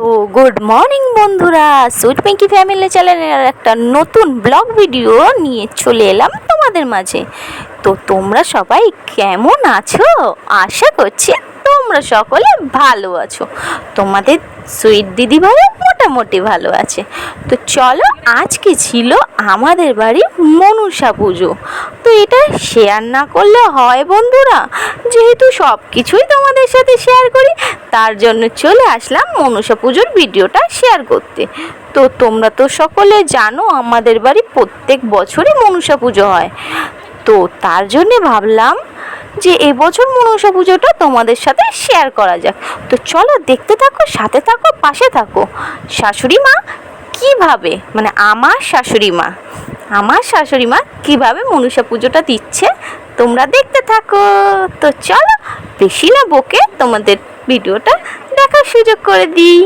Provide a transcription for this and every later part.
তো good morning বন্ধুরা sweet Pinky family চ্যানেলের একটা নতুন ব্লগ ভিডিও নিয়ে চলে এলাম তোমাদের মাঝে। তো তোমরা সবাই কেমন আছো? আশা করছি তোমরা সকলে ভালো আছো। তোমাদের সুইট দিদিভাইও মোটামুটি ভালো আছে। তো চলো, আজকে ছিল আমাদের বাড়ি মনসা পুজো। তো এটা শেয়ার না করলে হয় বন্ধুরা যেহেতু সব কিছুই তোমাদের সাথে শেয়ার করি, তার জন্য চলে আসলাম মনসা পুজোর ভিডিওটা শেয়ার করতে। তো তোমরা তো সকলে জানো আমাদের বাড়ি প্রত্যেক বছরই মনসা পুজো হয়। তো তার জন্যে ভাবলাম যে এবছর মনসা পুজোটা তোমাদের সাথে শেয়ার করা যাক। তো চলো দেখতে থাকো, সাথে থাকো, পাশে থাকো। শাশুড়ি মা কীভাবে মানে আমার শাশুড়ি মা, আমার শাশুড়ি মা কীভাবে মনসা পুজোটা দিচ্ছে? তোমরা দেখতে থাকো। তো চলো বেশি না বকে তোমাদের ভিডিওটা দেখার সুযোগ করে দিই।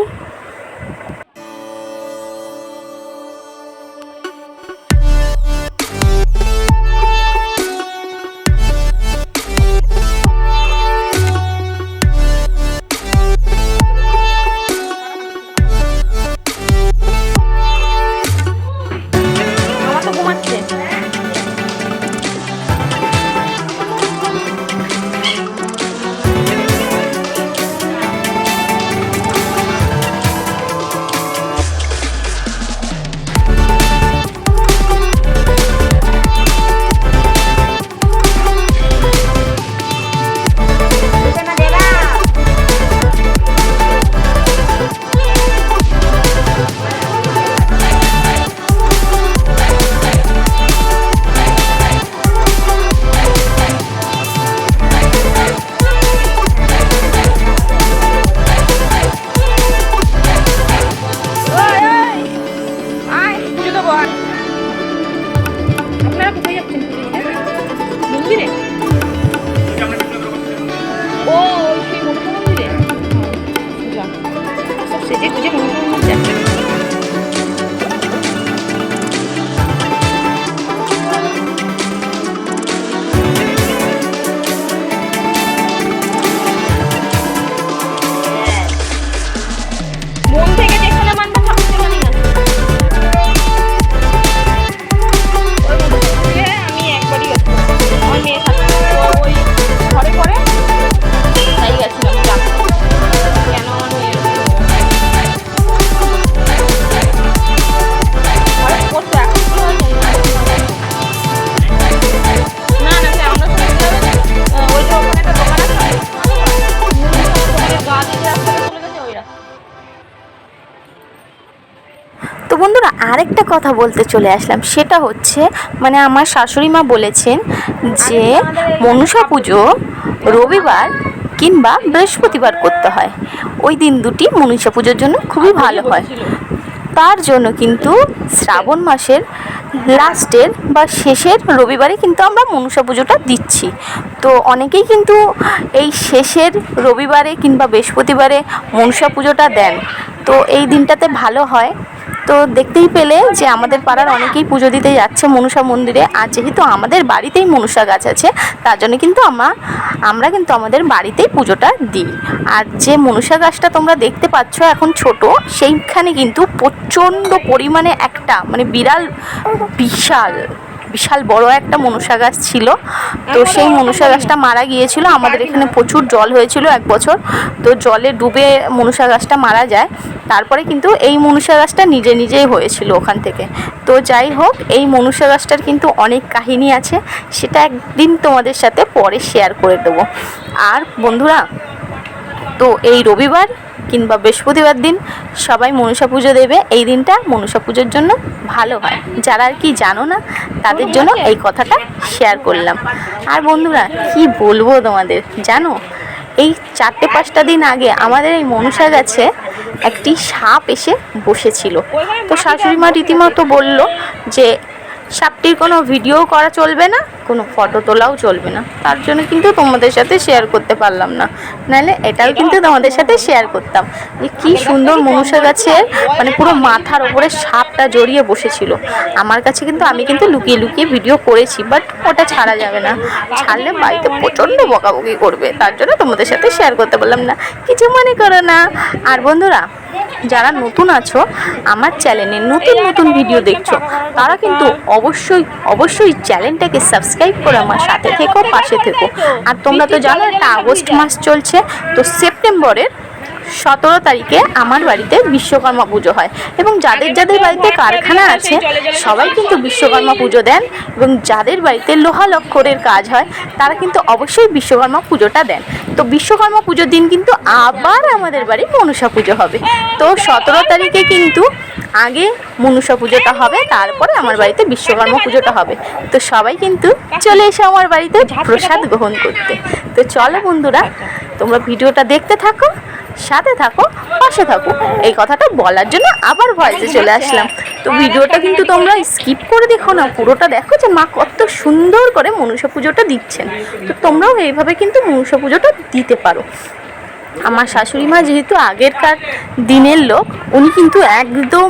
কথা বলতে চলে আসলাম। সেটা হচ্ছে মানে আমার শাশুড়ি মা বলেছেন যে, মনসা পুজো রবিবার কিংবা বৃহস্পতিবার করতে হয়। ওই দিন দুটি মনসা পুজোর জন্য খুবই ভালো হয়। তার জন্য কিন্তু শ্রাবণ মাসের লাস্টের বা শেষের রবিবারে কিন্তু আমরা মনসা পুজোটা দিচ্ছি। তো অনেকেই কিন্তু এই শেষের রবিবারে কিংবা বৃহস্পতিবারে মনসা পুজোটা দেন। তো এই দিনটাতে ভালো হয়। তো দেখতেই পেলে যে আমাদের পাড়ার অনেকেই পুজো দিতে যাচ্ছে মনসা মন্দিরে। আর যেহেতু আমাদের বাড়িতেই মনুষা গাছ আছে, তার জন্য কিন্তু আমরা আমরা কিন্তু আমাদের বাড়িতেই পুজোটা দিই। আর যে মনুষা গাছটা তোমরা দেখতে পাচ্ছ এখন ছোট, সেইখানে কিন্তু প্রচণ্ড পরিমাণে একটা মানে বিড়াল বিশাল বিশাল বড় একটা মনসা গাছ ছিল। তো সেই মনসা গাছটা মারা গিয়েছিল। আমাদের এখানে প্রচুর জল হয়েছিল এক বছর। তো জলে ডুবে মনসা গাছটা মারা যায়। তারপরে কিন্তু এই মনসা গাছটা নিজে নিজেই হয়েছিল ওখান থেকে। তো যাই হোক এই মনসা গাছটার কিন্তু অনেক কাহিনী আছে। সেটা একদিন তোমাদের সাথে পরে শেয়ার করে দেবো। আর বন্ধুরা তো এই রবিবার কিংবা বৃহস্পতিবার দিন সবাই মনসা পুজো দেবে। এই দিনটা মনসা পুজোর জন্য ভালো হয়। যারা আর কি জানো না, তাদের জন্য এই কথাটা শেয়ার করলাম। আর বন্ধুরা, কি বলব তোমাদের? জানো, এই চারটে পাঁচটা দিন আগে আমাদের এই মনসা গাছে একটি সাপ এসে বসেছিল। তো শাশুড়ি মা রীতিমতো বলল যে সাপটির কোনো ভিডিও করা চলবে না কোনো ফটো তোলাও চলবে না। তার জন্য কিন্তু তোমাদের সাথে শেয়ার করতে পারলাম না। নাহলে এটাও কিন্তু তোমাদের সাথে শেয়ার করতাম। যে কী সুন্দর মনুষ্য গাছের মানে পুরো মাথার ওপরে সাপটা জড়িয়ে বসেছিল। আমার কাছে কিন্তু আমি কিন্তু লুকিয়ে লুকিয়ে ভিডিও করেছি বাট ওটা ছাড়া যাবে না। ছাড়লে বাড়িতে প্রচণ্ড বকাবকি করবে, তার জন্য তোমাদের সাথে শেয়ার করতে পারলাম না। কিছু মনে করো না। আর বন্ধুরা, যারা নতুন আছো, আমার চ্যানেলে নতুন নতুন ভিডিও দেখছ, তারা কিন্তু অবশ্যই অবশ্যই চ্যানেলটাকে সাবস্ক্রাইব করে আমার সাথে থেকো, পাশে থেকো। আর তোমরা তো জানো, একটা আগস্ট মাস চলছে, তো সেপ্টেম্বরের সতেরো তারিখে আমার বাড়িতে বিশ্বকর্মা পুজো হয় এবং যাদের যাদের বাড়িতে কারখানা আছে সবাই কিন্তু বিশ্বকর্মা পুজো দেন এবং যাদের বাড়িতে লোহা লক্করের কাজ হয় তারা কিন্তু অবশ্যই বিশ্বকর্মা পুজোটা দেন। তো বিশ্বকর্মা পুজোর দিন কিন্তু আবার আমাদের বাড়ি মনসা পুজো হবে। তো সতেরো তারিখে কিন্তু আগে মনসা পুজোটা হবে তারপরে আমার বাড়িতে বিশ্বকর্মা পুজোটা হবে। তো সবাই কিন্তু চলে এসে আমার বাড়িতে প্রসাদ গ্রহণ করতে। তো চলো বন্ধুরা তোমরা ভিডিওটা দেখতে থাকো সাথে থাকো, পাশে থাকো। এই কথাটা বলার জন্য আবার ভয়েসে চলে আসলাম। তো ভিডিওটা কিন্তু তোমরা স্কিপ করে দেখো না, পুরোটা দেখো যে মা কত সুন্দর করে মনসা পুজোটা দিচ্ছেন। তো তোমরাও এইভাবে কিন্তু মনসা পুজোটা দিতে পারো। আমার শাশুড়ি মা যেহেতু আগেরকার দিনের লোক, উনি কিন্তু একদম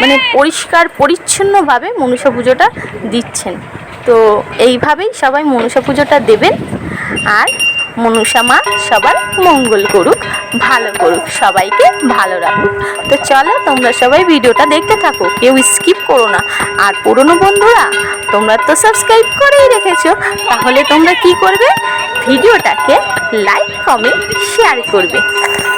মানে পরিষ্কার, পরিচ্ছন্নভাবে মনসা পুজোটা দিচ্ছেন। তো এইভাবেই সবাই মনসা পুজোটা দেবেন। আর মনসা মা সবার মঙ্গল করুক, ভালো করুক, সবাইকে ভালো রাখুক। তো চলো তোমরা সবাই ভিডিওটা দেখতে থাকো, কেউ স্কিপ করো না। আর পুরনো বন্ধুরা, তোমরা তো সাবস্ক্রাইব করেই রেখেছো। তাহলে তোমরা কি করবে? ভিডিওটাকে লাইক কমেন্ট শেয়ার করবে।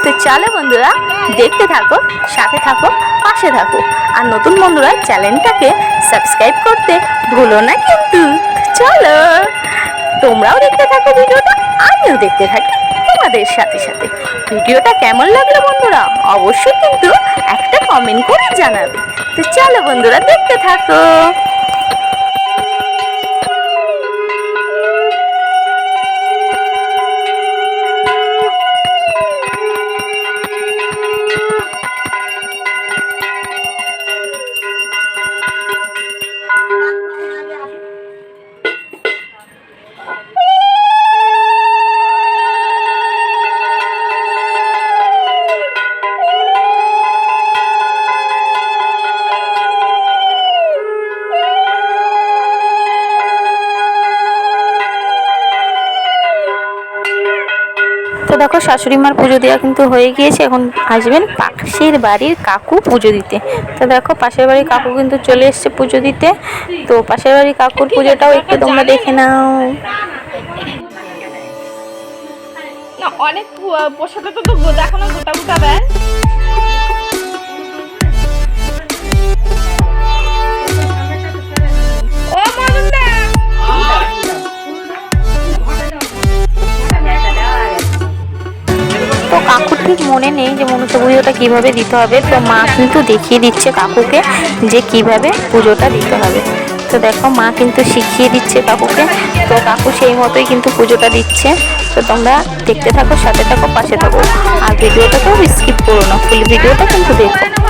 তো চলো বন্ধুরা, দেখতে থাকো, সাথে থাকো, পাশে থাকো। আর নতুন বন্ধুরা চ্যানেলটাকে সাবস্ক্রাইব করতে ভুলো না কিন্তু। চলো! তোমরাও দেখতে থাকো ভিডিওটা, আমিও দেখতে থাকি তোমাদের সাথে সাথে। ভিডিওটা কেমন লাগল বন্ধুরা? অবশ্যই কিন্তু একটা কমেন্ট করে জানাবে। তো চলো বন্ধুরা, দেখতে থাকো। দেখো শাশুড়ি মার পুজো দেওয়া কিন্তু হয়ে গিয়েছে। এখন আসবেন পাশের বাড়ির কাকু পুজো দিতে। তো দেখো, পাশের বাড়ির কাকু কিন্তু চলে এসছে পুজো দিতে। তো পাশের বাড়ির কাকুর পুজোটাও একটু তোমরা দেখে নাও। অনেক পু- তো তো গো- দেখো না গোটা গোটা দেয় মনে নেই যে মনসা পুজোটা কীভাবে দিতে হবে, তো মা কিন্তু দেখিয়ে দিচ্ছে কাকুকে যে কীভাবে পুজোটা দিতে হবে। তো দেখো, মা কিন্তু শিখিয়ে দিচ্ছে কাকুকে, তো কাকু সেই মতোই কিন্তু পুজোটা দিচ্ছে। তো তোমরা দেখতে থাকো, সাথে থাকো, পাশে থাকো। আর ভিডিওটাকেও স্কিপ করো না ফুল ভিডিওটা কিন্তু দেখো।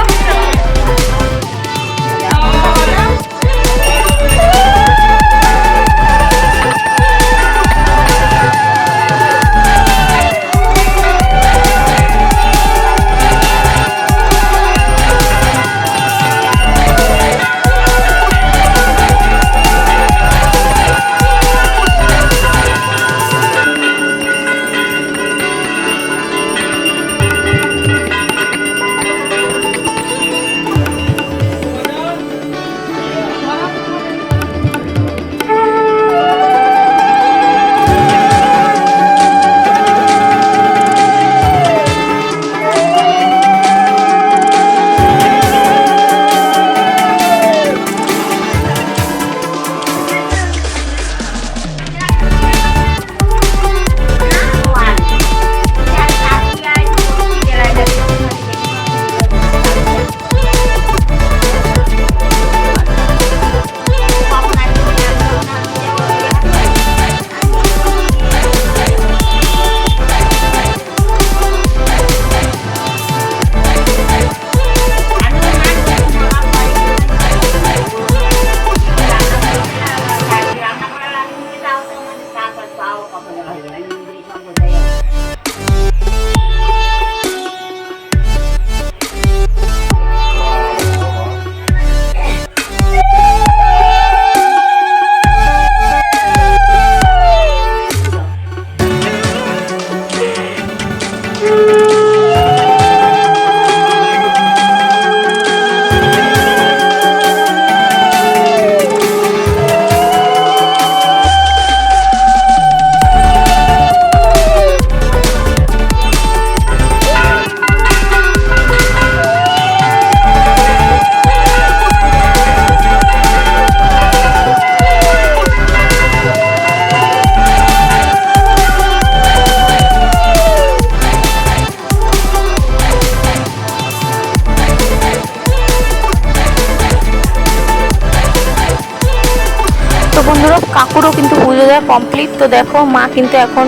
তো বন্ধুরা, কাকুরও কিন্তু পুজো দেওয়া কমপ্লিট তো দেখো, মা কিন্তু এখন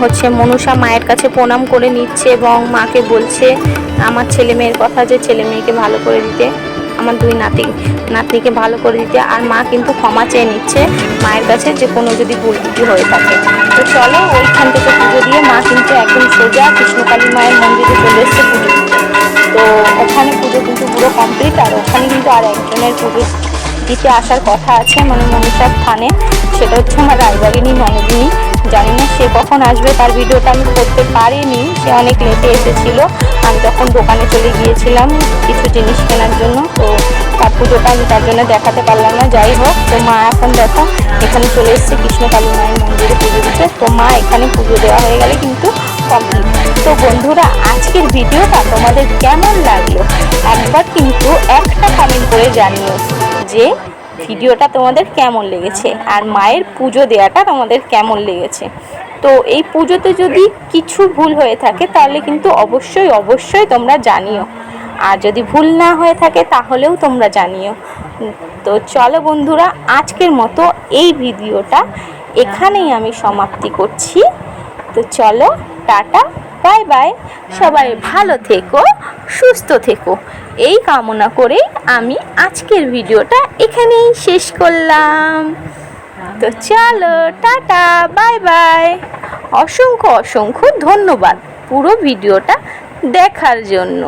হচ্ছে মনুষা মায়ের কাছে প্রণাম করে নিচ্ছে এবং মাকে বলছে, আমার ছেলে মেয়ের কথা যে ছেলে মেয়েকে ভালো করে দিতে, আমার দুই নাতি, নাতনিকে ভালো করে দিতে। আর মা কিন্তু ক্ষমা চেয়ে নিচ্ছে মায়ের কাছে যে কোনো যদি ভুল ত্রুটি হয়ে থাকে। তো চলো, ওইখান থেকে পুজো দিয়ে মা কিন্তু একদম সোজা কৃষ্ণকালী মায়ের মন্দিরে চলে এসছে পুজো তো ওখানে পুজো কিন্তু পুরো কমপ্লিট আর ওখানে কিন্তু আর একজনের পুজো দিতে আসার কথা আছে মানে মনীষার থানে, সেটা হচ্ছে আমার রায়বাগিনী ননদিনী জানি না সে কখন আসবে, তার ভিডিওটা আমি করতে পারিনি, সে অনেক লেটে এসেছিল। আমি তখন দোকানে চলে গিয়েছিলাম কিছু জিনিস কেনার জন্য, তো তার পুজোটা আমি তার জন্য দেখাতে পারলাম না। যাই হোক, তো মা এখন দেখো, এখানে চলে এসেছে কৃষ্ণকালী মায়ের মন্দিরে পুজো দিতে। তো মা এখানে পুজো দেওয়া হয়ে গেলে কিন্তু কমপ্লিট তো বন্ধুরা, আজকের ভিডিওটা তোমাদের কেমন লাগল? একবার কিন্তু একটা কমেন্ট করে জানিও। যে ভিডিওটা তোমাদের কেমন লেগেছে আর মায়ের পুজো দেওয়াটা তোমাদের কেমন লেগেছে। তো এই পুজোতে যদি কিছু ভুল হয়ে থাকে তাহলে কিন্তু অবশ্যই অবশ্যই তোমরা জানিও। আর যদি ভুল না হয়ে থাকে তাহলেও তোমরা জানিও। তো চলো বন্ধুরা, আজকের মতো এই ভিডিওটা এখানেই আমি সমাপ্তি করছি। তো চলো, টাটা। বাই বাই, সবাই ভালো থেকো, সুস্থ থেকো। এই কামনা করে আমি আজকের ভিডিওটা এখানেই শেষ করলাম। তো চলো, টাটা, বাই বাই। অসংখ্য অসংখ্য ধন্যবাদ পুরো ভিডিওটা দেখার জন্য।